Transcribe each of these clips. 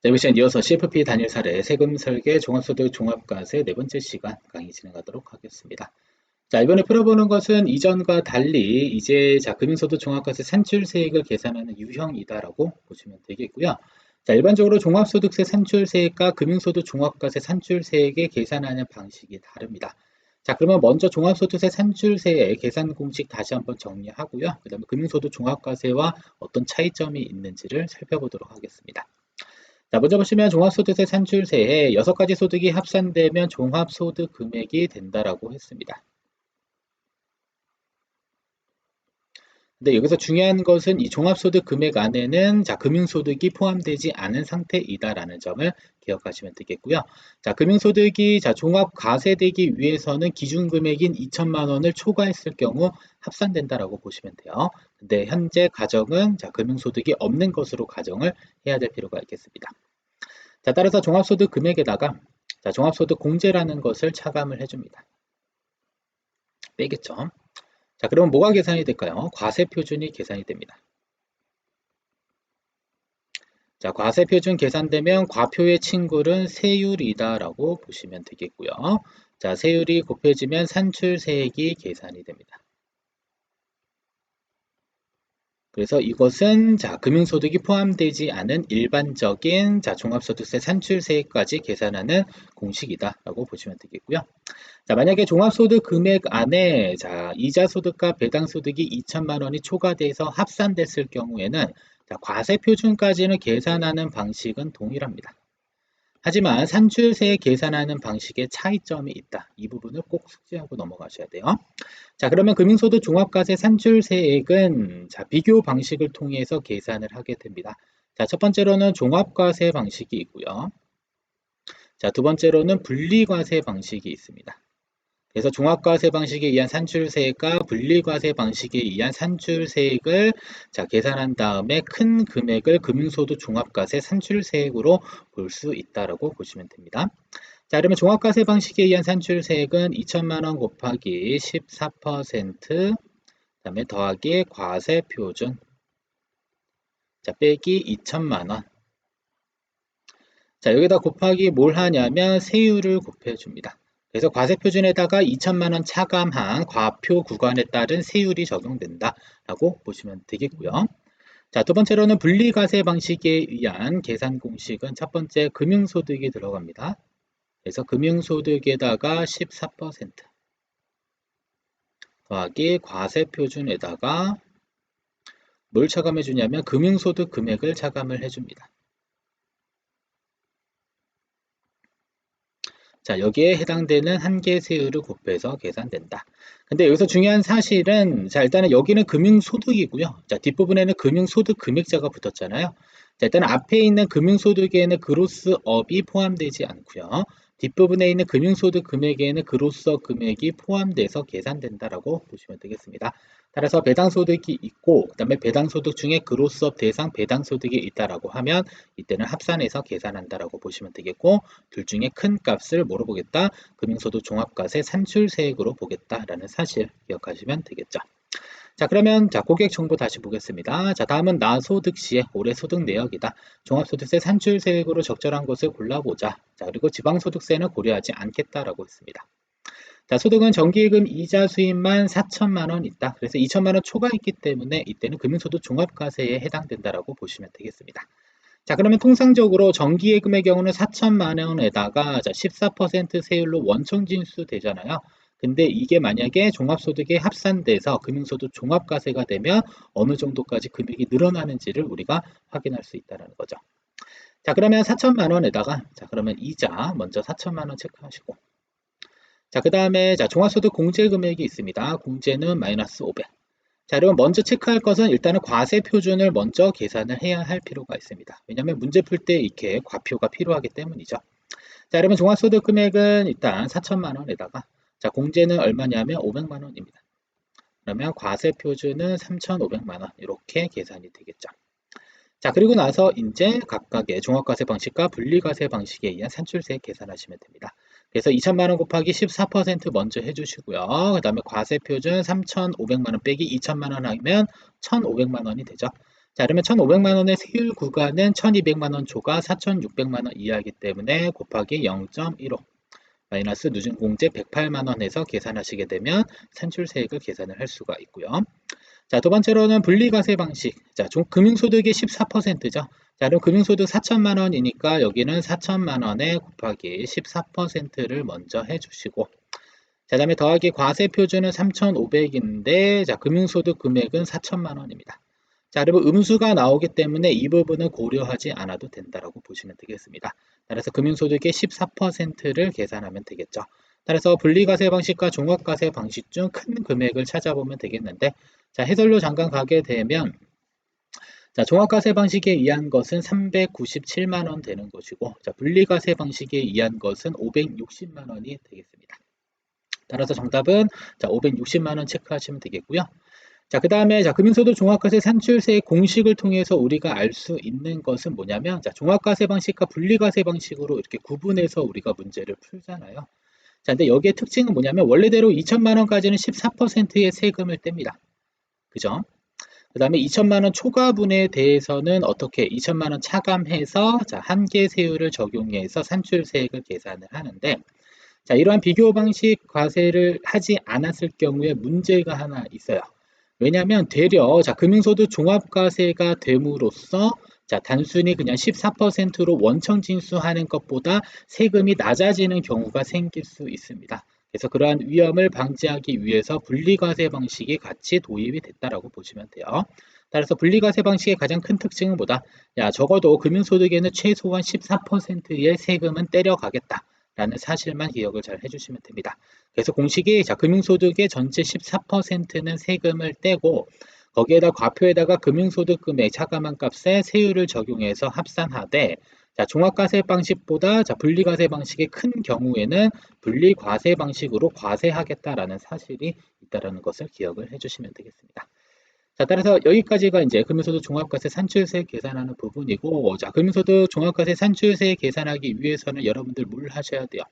자, 이번 시간 이어서 CFP 단일 사례 세금 설계 종합소득 종합과세 네 번째 시간 강의 진행하도록 하겠습니다. 자, 이번에 풀어보는 것은 이전과 달리 이제 자, 금융소득 종합과세 산출세액을 계산하는 유형이다라고 보시면 되겠고요. 자, 일반적으로 종합소득세 산출세액과 금융소득 종합과세 산출세액의 계산하는 방식이 다릅니다. 자, 그러면 먼저 종합소득세 산출세의 계산 공식 다시 한번 정리하고요. 그 다음에 금융소득 종합과세와 어떤 차이점이 있는지를 살펴보도록 하겠습니다. 자, 먼저 보시면 종합소득세 산출세에 여섯 가지 소득이 합산되면 종합소득 금액이 된다라고 했습니다. 근데 여기서 중요한 것은 이 종합소득 금액 안에는 자, 금융소득이 포함되지 않은 상태이다라는 점을 기억하시면 되겠고요. 자, 금융소득이 자, 종합과세되기 위해서는 기준금액인 2천만 원을 초과했을 경우 합산된다라고 보시면 돼요. 근데 현재 가정은 자, 금융소득이 없는 것으로 가정을 해야 될 필요가 있겠습니다. 자, 따라서 종합소득 금액에다가 자, 종합소득 공제라는 것을 차감을 해줍니다. 빼겠죠. 자, 그러면 뭐가 계산이 될까요? 과세 표준이 계산이 됩니다. 자, 과세 표준 계산되면 과표의 친구는 세율이다라고 보시면 되겠고요. 자, 세율이 곱해지면 산출세액이 계산이 됩니다. 그래서 이것은 자 금융소득이 포함되지 않은 일반적인 자 종합소득세 산출세액까지 계산하는 공식이다라고 보시면 되겠고요. 자 만약에 종합소득 금액 안에 자 이자 소득과 배당 소득이 2천만 원이 초과돼서 합산됐을 경우에는 자 과세 표준까지는 계산하는 방식은 동일합니다. 하지만 산출세 계산하는 방식에 차이점이 있다. 이 부분을 꼭 숙지하고 넘어가셔야 돼요. 자, 그러면 금융소득 종합과세 산출세액은 자, 비교 방식을 통해서 계산을 하게 됩니다. 자, 첫 번째로는 종합과세 방식이 있고요. 자, 두 번째로는 분리과세 방식이 있습니다. 그래서 종합과세 방식에 의한 산출세액과 분리과세 방식에 의한 산출세액을 자, 계산한 다음에 큰 금액을 금융소득 종합과세 산출세액으로 볼 수 있다라고 보시면 됩니다. 자, 그러면 종합과세 방식에 의한 산출세액은 2천만 원 곱하기 14% 그다음에 더하기 과세 표준 자, 빼기 2천만 원. 자, 여기다 곱하기 뭘 하냐면 세율을 곱해 줍니다. 그래서 과세표준에다가 2천만 원 차감한 과표 구간에 따른 세율이 적용된다라고 보시면 되겠고요. 자, 두 번째로는 분리과세 방식에 의한 계산 공식은 첫 번째 금융소득이 들어갑니다. 그래서 금융소득에다가 14% 더하기 과세표준에다가 뭘 차감해 주냐면 금융소득 금액을 차감을 해 줍니다. 자, 여기에 해당되는 한계 세율을 곱해서 계산된다. 근데 여기서 중요한 사실은 자, 일단은 여기는 금융소득이고요. 자, 뒷부분에는 금융소득 금액자가 붙었잖아요. 자, 일단 앞에 있는 금융소득에는 그로스업이 포함되지 않고요. 뒷부분에 있는 금융소득 금액에는 그로서 금액이 포함돼서 계산된다라고 보시면 되겠습니다. 따라서 배당소득이 있고 그 다음에 배당소득 중에 그로스업 대상 배당소득이 있다라고 하면 이때는 합산해서 계산한다라고 보시면 되겠고 둘 중에 큰 값을 뭐로 보겠다? 금융소득 종합과세 산출세액으로 보겠다라는 사실 기억하시면 되겠죠. 자 그러면 자 고객 정보 다시 보겠습니다. 자 다음은 나소득 시에 올해 소득 내역이다. 종합소득세 산출세액으로 적절한 것을 골라보자. 자 그리고 지방소득세는 고려하지 않겠다라고 했습니다. 자, 소득은 정기예금 이자 수입만 4천만 원 있다. 그래서 2천만 원 초과했기 때문에 이때는 금융소득 종합과세에 해당된다라고 보시면 되겠습니다. 자, 그러면 통상적으로 정기예금의 경우는 4천만 원에다가 자, 14% 세율로 원청진수 되잖아요. 근데 이게 만약에 종합소득에 합산돼서 금융소득 종합과세가 되면 어느 정도까지 금액이 늘어나는지를 우리가 확인할 수 있다는 거죠. 자, 그러면 4천만 원에다가 자, 그러면 이자 먼저 4천만 원 체크하시고 자, 그 다음에 자, 종합소득 공제 금액이 있습니다. 공제는 마이너스 500. 자, 여러분 먼저 체크할 것은 일단은 과세 표준을 먼저 계산을 해야 할 필요가 있습니다. 왜냐하면 문제 풀 때 이렇게 과표가 필요하기 때문이죠. 자, 여러분 종합소득 금액은 일단 4천만 원에다가 자, 공제는 얼마냐면 500만 원입니다. 그러면 과세 표준은 3,500만 원 이렇게 계산이 되겠죠. 자, 그리고 나서 이제 각각의 종합과세 방식과 분리과세 방식에 의한 산출세 계산하시면 됩니다. 그래서 2천만 원 곱하기 14% 먼저 해주시고요. 그 다음에 과세 표준 3,500만 원 빼기 2천만 원 하면 1,500만 원이 되죠. 자, 그러면 1,500만 원의 세율 구간은 1,200만 원 초과 4,600만 원 이하이기 때문에 곱하기 0.15 마이너스 누진 공제 108만 원 해서 계산하시게 되면 산출세액을 계산을 할 수가 있고요. 자, 두 번째로는 분리과세 방식. 자, 종- 금융소득이 14%죠. 자, 그럼 금융소득 4천만 원이니까 여기는 4천만 원에 곱하기 14%를 먼저 해주시고 자, 다음에 더하기 과세 표준은 3,500인데 자, 금융소득 금액은 4천만 원입니다. 자, 그러면 음수가 나오기 때문에 이 부분은 고려하지 않아도 된다라고 보시면 되겠습니다. 따라서 금융소득의 14%를 계산하면 되겠죠. 따라서 분리과세 방식과 종합과세 방식 중 큰 금액을 찾아보면 되겠는데 자, 해설로 잠깐 가게 되면 자, 종합과세 방식에 의한 것은 397만 원 되는 것이고 자, 분리과세 방식에 의한 것은 560만 원이 되겠습니다. 따라서 정답은 자, 560만 원 체크하시면 되겠고요. 자, 그 다음에 자, 금융소득 종합과세 산출세의 공식을 통해서 우리가 알 수 있는 것은 뭐냐면 자, 종합과세 방식과 분리과세 방식으로 이렇게 구분해서 우리가 문제를 풀잖아요. 자, 근데 여기에 특징은 뭐냐면 원래대로 2천만 원까지는 14%의 세금을 뗍니다. 그죠? 그 다음에 2천만 원 초과분에 대해서는 어떻게 2천만 원 차감해서 자, 한계 세율을 적용해서 산출세액을 계산을 하는데 자, 이러한 비교 방식 과세를 하지 않았을 경우에 문제가 하나 있어요. 왜냐하면 되려 자, 금융소득 종합과세가 됨으로써 자, 단순히 그냥 14%로 원청 징수하는 것보다 세금이 낮아지는 경우가 생길 수 있습니다. 그래서 그러한 위험을 방지하기 위해서 분리과세 방식이 같이 도입이 됐다라고 보시면 돼요. 따라서 분리과세 방식의 가장 큰 특징은 뭐다? 야, 적어도 금융소득에는 최소한 14%의 세금은 때려가겠다. 라는 사실만 기억을 잘 해주시면 됩니다. 그래서 공식이 자, 금융소득의 전체 14%는 세금을 떼고 거기에다 과표에다가 금융소득 금액 차감한 값에 세율을 적용해서 합산하되 자, 종합과세 방식보다 자, 분리과세 방식이 큰 경우에는 분리과세 방식으로 과세하겠다라는 사실이 있다라는 것을 기억을 해주시면 되겠습니다. 자, 따라서 여기까지가 이제 금융소득 종합과세 산출세 계산하는 부분이고, 자, 금융소득 종합과세 산출세 계산하기 위해서는 여러분들 뭘 하셔야 돼요?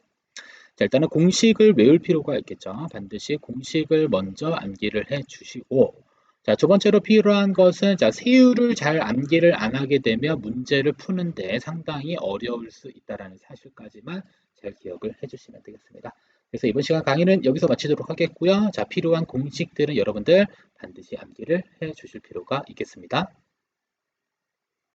자, 일단은 공식을 외울 필요가 있겠죠. 반드시 공식을 먼저 암기를 해 주시고, 자, 두 번째로 필요한 것은 자, 세율을 잘 암기를 안 하게 되면 문제를 푸는데 상당히 어려울 수 있다라는 사실까지만 잘 기억을 해 주시면 되겠습니다. 그래서 이번 시간 강의는 여기서 마치도록 하겠고요. 자, 필요한 공식들은 여러분들 반드시 암기를 해 주실 필요가 있겠습니다.